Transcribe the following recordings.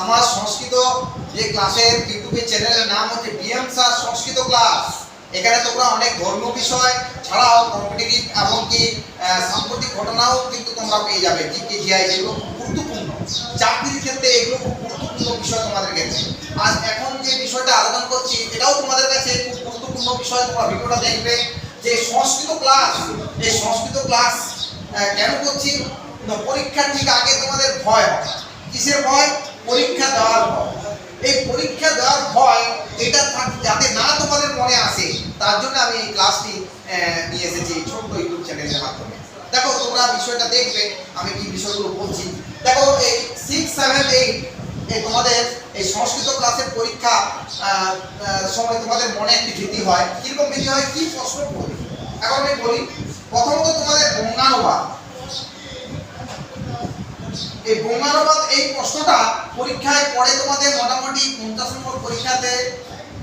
আমার সংস্কৃত যে ক্লাসের ইউটিউবে চ্যানেলের নাম হচ্ছে বিএম স্যার সংস্কৃত ক্লাস। এখানে তোমরা অনেক ধর্মীয় বিষয় ছাড়াও কম্পিটিটিভ এবং কি সাম্প্রতিক ঘটনাও কিন্তু তোমরা পেয়ে যাবে জিকে জিআই খুব গুরুত্বপূর্ণ। চাকরির ক্ষেত্রে এগুলো খুব গুরুত্বপূর্ণ বিষয় তোমাদের কাছে। আজ এখন যে বিষয়টা আলোচনা করছি, এটাও তোমাদের কাছে খুব গুরুত্বপূর্ণ বিষয়, তোমরা ভিডিওটা দেখবে যে সংস্কৃত ক্লাস, এই সংস্কৃত ক্লাস কেন করছি? পরীক্ষার ঠিক আগে তোমাদের ভয় কিসের ভয়? পরীক্ষা দেওয়ার ভয়। এই পরীক্ষা দেওয়ার ভয় এটা যাতে না তোমাদের মনে আসে, তার জন্য আমি এই ক্লাসটি নিয়ে এসেছি ছোট্ট ইউটিউব চ্যানেলের মাধ্যমে। দেখো, তোমরা বিষয়টা দেখবে, আমি কি বিষয়গুলো বলছি। দেখো, এই সিক্স সেভেন এইট এই তোমাদের এই সংস্কৃত ক্লাসের পরীক্ষা সময় তোমাদের মনে একটি ভীতি হয়। কীরকম ভীতি হয়? কি প্রশ্ন পড়বে এখন আমি বলি, প্রথমত তোমাদের বঙ্গানুবাদ এই বঙ্গানুবাদ এই প্রশ্নটা পরীক্ষায় পড়ে তোমাদের মোটামুটি পঞ্চাশ নম্বর পরীক্ষাতে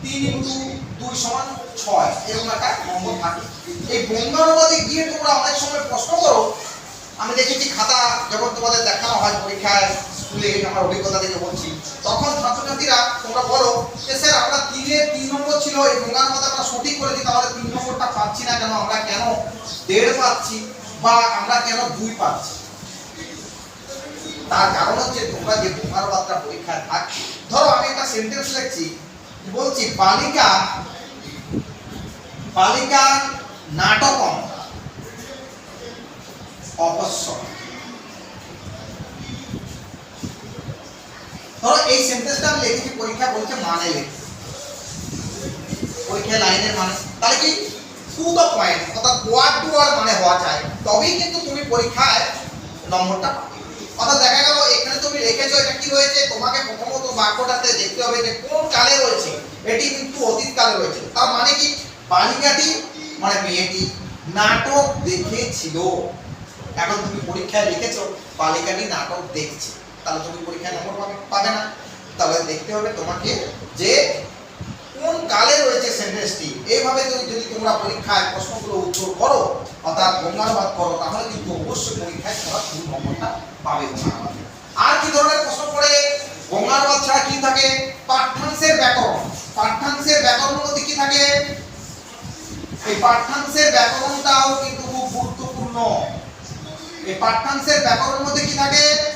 তিন ইন্টু দুই সমান ছয়, এরকম একটা নম্বর থাকে। এই বঙ্গানুবাদে গিয়ে তোমরা অনেক সময় প্রশ্ন করো। আমি দেখেছি খাতা যখন তোমাদের দেখানো হয় পরীক্ষায়, স্কুলে আমার অভিজ্ঞতা থেকে বলছি, তখন ছাত্রছাত্রীরা তোমরা বলো যে, স্যার, আমরা তিনে তিন নম্বর ছিল, এই বঙ্গানুবাদ আমরা সঠিক করেছি, তাহলে তিন নম্বরটা পাচ্ছি না কেন? আমরা কেন দেড় পাচ্ছি বা আমরা কেন দুই পাচ্ছি? তার কারণ হচ্ছে তোমরা যে বোমারবাদটা পরীক্ষায় থাক ধরো আমি একটা সেন্টেন্স লিখছি, বলছি, বালিকা বালিকা নাটকম অবশ্যই ধরো এই সেন্টেন্সটা আমি লিখেছি, পরীক্ষা বলছে মানে লিখছি পরীক্ষা লাইনের মানে তাহলে কি? টু দ্য পয়েন্ট অর্থাৎ ওয়ার্ড টু ওয়ার্ড মানে হওয়া চাই। তবেই কিন্তু তুমি পরীক্ষায় নম্বরটা পাবে। অর্থাৎ দেখা গেল, এখানে তুমি লিখেছো এটা কি রয়েছে, তোমাকে প্রথমত বাক্যটাতে দেখতে হবে যে কোন কালে রয়েছে। এটি কিন্তু অতীত কালে রয়েছে। তার মানে কি? বালিকাটি মানে মেয়েটি নাটক দেখেছিল। এখন তুমি পরীক্ষায় লিখেছো, বালিকাটি নাটক দেখছে। তাহলে তুমি পরীক্ষায় নম্বর পাবে না। তাহলে দেখতে হবে তোমাকে যে কোন কালে রয়েছে সেন্টেন্সটি এইভাবে তুমি যদি তোমরা পরীক্ষায় প্রশ্নগুলো উত্তর করো, অর্থাৎ বঙ্গানুবাদ করো, তাহলে কিন্তু আর কি ধরনের প্রশ্ন পড়ে বঙ্গানুবাদ ছাড়া কি থাকে? পাঠ্যাংশের ব্যাকরণ। পাঠ্যাংশের ব্যাকরণ মধ্যে থাকে? এই পাঠ্যাংশের ব্যাকরণটাও কিন্তু খুব গুরুত্বপূর্ণ। এই পাঠ্যাংশের ব্যাকরণের মধ্যে কি থাকে?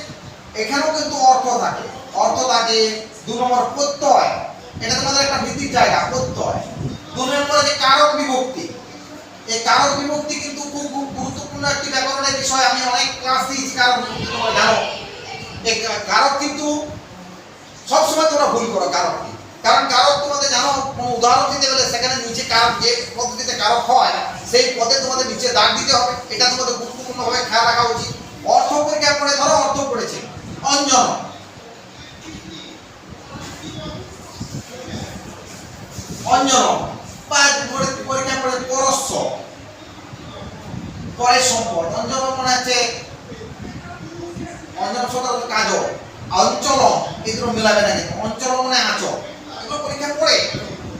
এখানেও কিন্তু অর্থ থাকে। অর্থ থাকে দু নম্বর প্রত্যয়। এটা তোমাদের একটা ভিত্তিক জায়গা, প্রত্যয়। দু নম্বরে যে কারক বিভক্তি। এই কারক বিভক্তি কিন্তু খুব খুব গুরুত্বপূর্ণ একটি ব্যাকরণের বিষয়। আমি অনেক ক্লাস দিয়েছি কারক বিভক্তি তোমরা জানো এই কা- কারক কিন্তু সবসময় তোমরা ভুল করো কারকটি কারণ কারক তোমাদের জানো, কোনো উদাহরণ দিতে গেলে সেখানে নিচে কারক যে পদ্ধতিতে কারক হয়, সেই পদে তোমাদের নিচে দাগ দিতে হবে, এটা তোমাদের গুরুত্বপূর্ণভাবে খেয়াল রাখা উচিত। অর্থ পরীক্ষা করে ধরো অর্থ পড়েছে, অঞ্জন। অঞ্জন পরে- পরীক্ষা পড়ে পরস্য। পরের সম্পদ। অঞ্জন মনে হচ্ছে অঞ্জন সদর কাজ অঞ্চল এগুলো মিলাবে না কিন্তু অঞ্চল মানে আচল। এগুলো পরীক্ষা পড়ে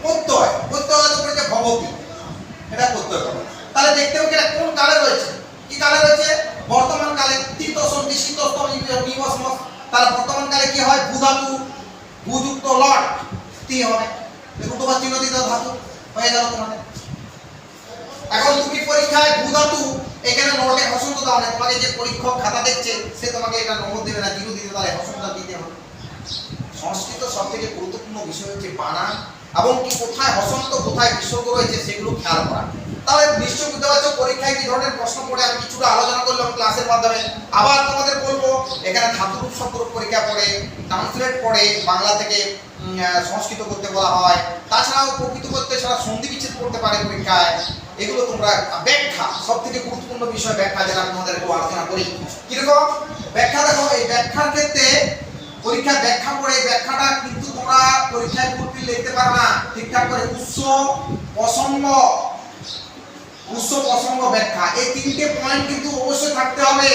প্রত্যয় প্রত্যয় হয়তো পরীক্ষা ভবতি এটা প্রত্যয় করো তাহলে দেখতে হবে এটা কোন কালে রয়েছে? কি কালে রয়েছে? বর্তমান কালে তৃতীয়তম শীতস্তম নিবসম তাহলে বর্তমান কালে কি হয়? ভূধাতু, ভূযুক্ত লট। তি হবে। দেখুন তোমার চিহ্নিত ধাতু। হয়ে গেল তোমাদের। এখন তুমি পরীক্ষায় ভূধাতু এখানে নোটে হসন্ত দাও না, তোমাকে যে পরীক্ষক খাতা দেখছে, সে তোমাকে এটা নম্বর দেবে না, জিরো দিতে তাহলে হসন্ত দিতে হবে। সংস্কৃত সব থেকে গুরুত্বপূর্ণ বিষয় হচ্ছে বানান এবং কি কোথায় হসন্ত, কোথায় বিসর্গ রয়েছে, সেগুলো খেয়াল করা। তাহলে পারছ, পরীক্ষায় কি ধরনের প্রশ্ন পড়ে, আমি কিছুটা আলোচনা করলাম ক্লাসের মাধ্যমে। আবার তোমাদের বলব, এখানে ধাতুরূপ শব্দরূপ পরীক্ষা পড়ে ট্রান্সলেট পড়ে, বাংলা থেকে সংস্কৃত করতে বলা হয়। তাছাড়াও প্রকৃত করতে ছাড়া সন্ধি বিচ্ছেদ করতে পারে পরীক্ষায়। এগুলো তোমরা ব্যাখ্যা সব থেকে গুরুত্বপূর্ণ বিষয় ব্যাখ্যা যেটা আমি তোমাদের একটু আলোচনা করি। কীরকম? ব্যাখ্যা দেখো, এই ব্যাখ্যার ক্ষেত্রে পরীক্ষা ব্যাখ্যা এই ব্যাখ্যাটা কিন্তু তোমরা পরীক্ষায় ফুলফিল লিখতে পারো না। ঠিকঠাক করে উৎস, প্রসঙ্গ উৎস, প্রসঙ্গ, ব্যাখ্যা। এই তিনটে পয়েন্ট কিন্তু অবশ্যই থাকতে হবে।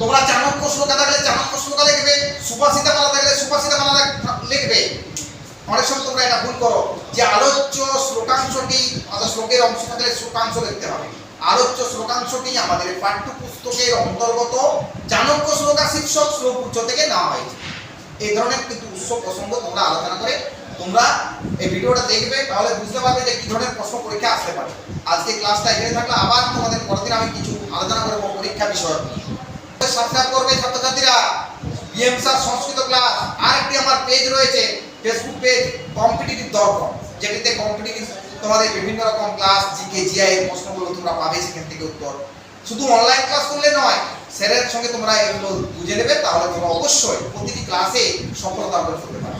তোমরা চাণক্য শ্লোকা থাকলে চাণক্য শ্লোকা লিখবে, সুভাষিতা মালা থাকলে সুভাষিতা মালা লিখবে। অনেক সময় তোমরা এটা ভুল করো। যে আলোচ্য অর্থাৎ শ্লোকের অংশ থাকলে শ্লোকাংশ দেখতে হবে। আলোচ্য শ্লোকাংশটি আমাদের পাঠ্যপুস্তকের অন্তর্গত চাণক্য শ্লোকা শীর্ষক শ্লোক উচ্চ থেকে নেওয়া হয়েছে। এই ধরনের কিন্তু উৎস প্রসঙ্গ তোমরা আলোচনা করে তোমরা এই ভিডিওটা দেখবে, তাহলে বুঝতে পারবে যে কি ধরনের প্রশ্ন পরীক্ষা আসতে পারে। আজকে ক্লাসটা এখানে থাকলে। আবার তোমাদের পরের দিন আমি কিছু আলোচনা করব পরীক্ষা বিষয় সাবস্ক্রাইব করবে ছাত্রছাত্রীরা। BM sir Sanskrit class. আরেকটি আমার পেজ রয়েছে ফেসবুক পেজ কম্পিটিটিভ দর্পণ যেটিতে কম্পিটিটিভ তোমাদের বিভিন্ন রকম ক্লাস জিকে জিআই এর প্রশ্নগুলো তোমরা পাবে সেখান থেকে উত্তর। শুধু অনলাইন ক্লাস করলে নয়, স্যারের সঙ্গে তোমরা এগুলো বুঝে নেবে, তাহলে তোমরা অবশ্যই প্রতিটি ক্লাসে সফলতা অর্জন করতে পারবে।